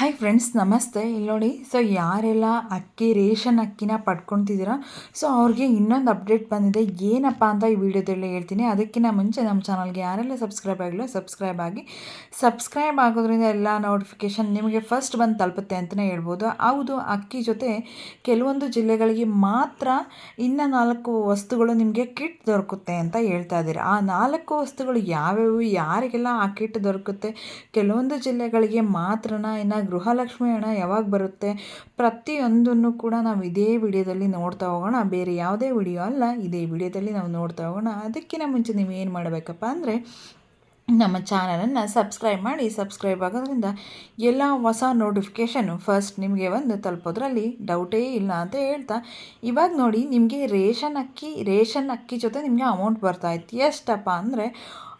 Hi friends ನಮಸ್ತೆ. ಇಲ್ಲಿ ನೋಡಿ ಸೊ ಯಾರೆಲ್ಲ ಅಕ್ಕಿ, ರೇಷನ್ ಅಕ್ಕಿನ ಪಡ್ಕೊತಿದ್ದೀರಾ ಸೊ ಅವ್ರಿಗೆ ಇನ್ನೊಂದು ಅಪ್ಡೇಟ್ ಬಂದಿದೆ. ಏನಪ್ಪ ಅಂತ ಈ ವಿಡಿಯೋದಲ್ಲಿ ಹೇಳ್ತೀನಿ. ಅದಕ್ಕಿಂತ ಮುಂಚೆ ನಮ್ಮ ಚಾನಲ್ಗೆ ಯಾರೆಲ್ಲ ಸಬ್ಸ್ಕ್ರೈಬ್ ಆಗಿಲ್ಲ ಸಬ್ಸ್ಕ್ರೈಬ್ ಆಗಿ. ಸಬ್ಸ್ಕ್ರೈಬ್ ಆಗೋದ್ರಿಂದ ಎಲ್ಲ ನೋಟಿಫಿಕೇಶನ್ ನಿಮಗೆ ಫಸ್ಟ್ ಬಂದು ತಲುಪುತ್ತೆ ಅಂತಲೇ ಹೇಳ್ಬೋದು. ಹೌದು, ಅಕ್ಕಿ ಜೊತೆ ಕೆಲವೊಂದು ಜಿಲ್ಲೆಗಳಿಗೆ ಮಾತ್ರ ಇನ್ನು ನಾಲ್ಕು ವಸ್ತುಗಳು ನಿಮಗೆ ಕಿಟ್ ದೊರಕುತ್ತೆ ಅಂತ ಹೇಳ್ತಾ ಇದ್ದೀರಿ. ಆ ನಾಲ್ಕು ವಸ್ತುಗಳು ಯಾವ್ಯಾವು, ಯಾರಿಗೆಲ್ಲ ಆ ಕಿಟ್ ದೊರಕುತ್ತೆ, ಕೆಲವೊಂದು ಜಿಲ್ಲೆಗಳಿಗೆ ಮಾತ್ರನ ಇನ್ನು ಗೃಹಲಕ್ಷ್ಮಿ ಹಣ ಯಾವಾಗ ಬರುತ್ತೆ? ಪ್ರತಿಯೊಂದನ್ನು ಕೂಡ ನಾವು ಇದೇ ವಿಡಿಯೋದಲ್ಲಿ ನೋಡ್ತಾ ಹೋಗೋಣ. ಬೇರೆ ಯಾವುದೇ ವಿಡಿಯೋ ಅಲ್ಲ, ಇದೇ ವಿಡಿಯೋದಲ್ಲಿ ನಾವು ನೋಡ್ತಾ ಹೋಗೋಣ. ಅದಕ್ಕಿಂತ ಮುಂಚೆ ನೀವು ಏನು ಮಾಡಬೇಕಪ್ಪ ಅಂದರೆ, ನಮ್ಮ ಚಾನಲನ್ನು ಸಬ್ಸ್ಕ್ರೈಬ್ ಮಾಡಿ. ಸಬ್ಸ್ಕ್ರೈಬ್ ಆಗೋದ್ರಿಂದ ಎಲ್ಲ ಹೊಸ ನೋಟಿಫಿಕೇಷನು ಫಸ್ಟ್ ನಿಮಗೆ ಒಂದು ತಲುಪೋದ್ರಲ್ಲಿ ಡೌಟೇ ಇಲ್ಲ ಅಂತ ಹೇಳ್ತಾ, ಇವಾಗ ನೋಡಿ ನಿಮಗೆ ರೇಷನ್ ಅಕ್ಕಿ ರೇಷನ್ ಅಕ್ಕಿ ಜೊತೆ ನಿಮಗೆ ಅಮೌಂಟ್ ಬರ್ತಾಯಿತ್ತು ಎಷ್ಟಪ್ಪ ಅಂದರೆ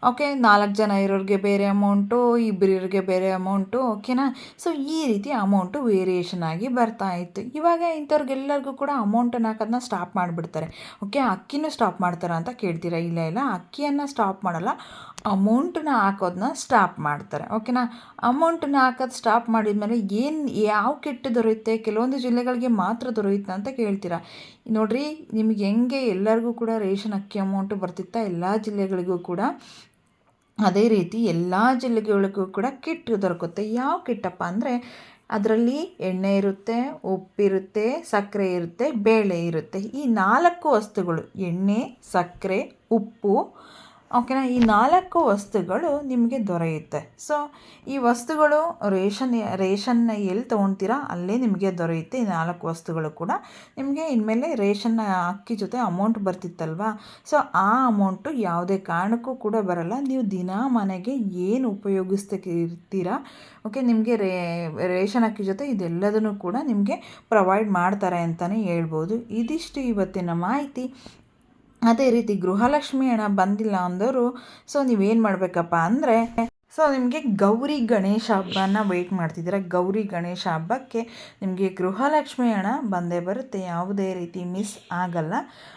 ಓಕೆ ನಾಲ್ಕು ಜನ ಇರೋರಿಗೆ ಬೇರೆ ಅಮೌಂಟು ಇಬ್ಬರಿಗೆ ಬೇರೆ ಅಮೌಂಟು ಓಕೆನಾ ಸೊ ಈ ರೀತಿ ಅಮೌಂಟು ವೇರಿಯೇಷನ್ ಆಗಿ ಬರ್ತಾ ಇತ್ತು. ಇವಾಗ ಇಂಥವ್ರಿಗೆಲ್ಲರಿಗೂ ಕೂಡ ಅಮೌಂಟನ್ನು ಹಾಕೋದನ್ನ ಸ್ಟಾಪ್ ಮಾಡಿಬಿಡ್ತಾರೆ. ಓಕೆ ಅಕ್ಕಿನೂ ಸ್ಟಾಪ್ ಮಾಡ್ತಾರ ಅಂತ ಕೇಳ್ತೀರಾ? ಇಲ್ಲ ಇಲ್ಲ. ಅಕ್ಕಿಯನ್ನು ಸ್ಟಾಪ್ ಮಾಡಲ್ಲ. ಅಮೌಂಟನ್ನ ಹಾಕೋದನ್ನ ಸ್ಟಾಪ್ ಮಾಡ್ತಾರೆ. ಓಕೆನಾ ಅಮೌಂಟನ್ನ ಹಾಕೋದು ಸ್ಟಾಪ್ ಮಾಡಿದ ಮೇಲೆ ಏನು, ಯಾವ ಕೆಟ್ಟು ದೊರೆಯುತ್ತೆ? ಕೆಲವೊಂದು ಜಿಲ್ಲೆಗಳಿಗೆ ಮಾತ್ರ ದೊರೆಯುತ್ತೆ ಅಂತ ಕೇಳ್ತೀರಾ? ನೋಡಿರಿ, ನಿಮಗೆ ಹೆಂಗೆ ಎಲ್ಲರಿಗೂ ಕೂಡ ರೇಷನ್ ಅಕ್ಕಿ ಅಮೌಂಟು ಬರ್ತಿತ್ತಾ? ಎಲ್ಲ ಜಿಲ್ಲೆಗಳಿಗೂ ಕೂಡ. ಅದೇ ರೀತಿ ಎಲ್ಲ ಜಿಲ್ಲೆಗಳಿಗೂ ಕೂಡ ಕಿಟ್ ದೊರಕುತ್ತೆ. ಯಾವ ಕಿಟ್ಟಪ್ಪ ಅಂದರೆ ಅದರಲ್ಲಿ ಎಣ್ಣೆ ಇರುತ್ತೆ ಉಪ್ಪಿರುತ್ತೆ ಸಕ್ಕರೆ ಇರುತ್ತೆ, ಬೇಳೆ ಇರುತ್ತೆ. ಈ ನಾಲ್ಕು ವಸ್ತುಗಳು, ಎಣ್ಣೆ, ಸಕ್ಕರೆ, ಉಪ್ಪು ಓಕೆನಾ ಈ ನಾಲ್ಕು ವಸ್ತುಗಳು ನಿಮಗೆ ದೊರೆಯುತ್ತೆ. ಸೊ ಈ ವಸ್ತುಗಳು ರೇಷನ್ ರೇಷನ್ನ ಎಲ್ಲಿ ತೊಗೊಳ್ತೀರಾ ಅಲ್ಲೇ ನಿಮಗೆ ದೊರೆಯುತ್ತೆ. ಈ ನಾಲ್ಕು ವಸ್ತುಗಳು ಕೂಡ ನಿಮಗೆ ಇನ್ಮೇಲೆ ರೇಷನ್ನ ಅಕ್ಕಿ ಜೊತೆ ಅಮೌಂಟ್ ಬರ್ತಿತ್ತಲ್ವಾ? ಸೊ ಆ ಅಮೌಂಟು ಯಾವುದೇ ಕಾರಣಕ್ಕೂ ಕೂಡ ಬರಲ್ಲ. ನೀವು ದಿನ ಮನೆಗೆ ಏನು ಉಪಯೋಗಿಸ್ತಿರ್ತೀರಾ ಓಕೆ ನಿಮಗೆ ರೇ, ರೇಷನ್ ಅಕ್ಕಿ ಜೊತೆ ಇದೆಲ್ಲದನ್ನು ಕೂಡ ನಿಮಗೆ ಪ್ರೊವೈಡ್ ಮಾಡ್ತಾರೆ ಅಂತಲೇ ಹೇಳ್ಬೋದು. ಇದಿಷ್ಟು ಇವತ್ತಿನ ಮಾಹಿತಿ. ಅದೇ ರೀತಿ ಗೃಹಲಕ್ಷ್ಮಿ ಹಣ ಬಂದಿಲ್ಲ ಅಂದವರು ಸೊ, ನೀವೇನು ಮಾಡಬೇಕಪ್ಪ ಅಂದರೆ, ಸೊ, ನಿಮಗೆ ಗೌರಿ ಗಣೇಶ ಹಬ್ಬನ ವೆಯ್ಟ್ ಮಾಡ್ತಿದ್ದೀರ. ಗೌರಿ ಗಣೇಶ ಹಬ್ಬಕ್ಕೆ ನಿಮಗೆ ಗೃಹಲಕ್ಷ್ಮಿ ಹಣ ಬಂದೇ ಬರುತ್ತೆ. ಯಾವುದೇ ರೀತಿ ಮಿಸ್ ಆಗಲ್ಲ.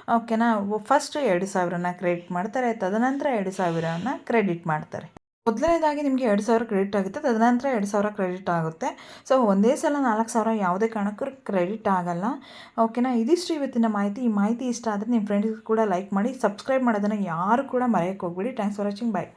ಓಕೆನಾ ಫಸ್ಟ್ ಎರಡು ಸಾವಿರನ ಕ್ರೆಡಿಟ್ ಮಾಡ್ತಾರೆ, ತದನಂತರ ಎರಡು ಸಾವಿರನ ಕ್ರೆಡಿಟ್ ಮಾಡ್ತಾರೆ. ಮೊದಲನೇದಾಗಿ ನಿಮಗೆ ಎರಡು ಸಾವಿರ ಕ್ರೆಡಿಟ್ ಆಗುತ್ತೆ ತದನಂತರ ಎರಡು ಸಾವಿರ ಕ್ರೆಡಿಟ್ ಆಗುತ್ತೆ. ಸೊ ಒಂದೇ ಸಲ ನಾಲ್ಕು ಸಾವಿರ ಯಾವುದೇ ಕಾರಣಕ್ಕೂ ಕ್ರೆಡಿಟ್ ಆಗಲ್ಲ. ಓಕೆನಾ ಇದಿಷ್ಟು ಇವತ್ತಿನ ಮಾಹಿತಿ. ಈ ಮಾಹಿತಿ ಇಷ್ಟ ಆದರೆ ನಿಮ್ಮ ಫ್ರೆಂಡ್ಸ್ ಕೂಡ ಲೈಕ್ ಮಾಡಿ ಸಬ್ಸ್ಕ್ರೈಬ್ ಮಾಡೋದನ್ನು ಯಾರು ಕೂಡ ಮರೆಯೋಕ್ಕೆ ಹೋಗ್ಬಿಡಿ. Thanks for watching bye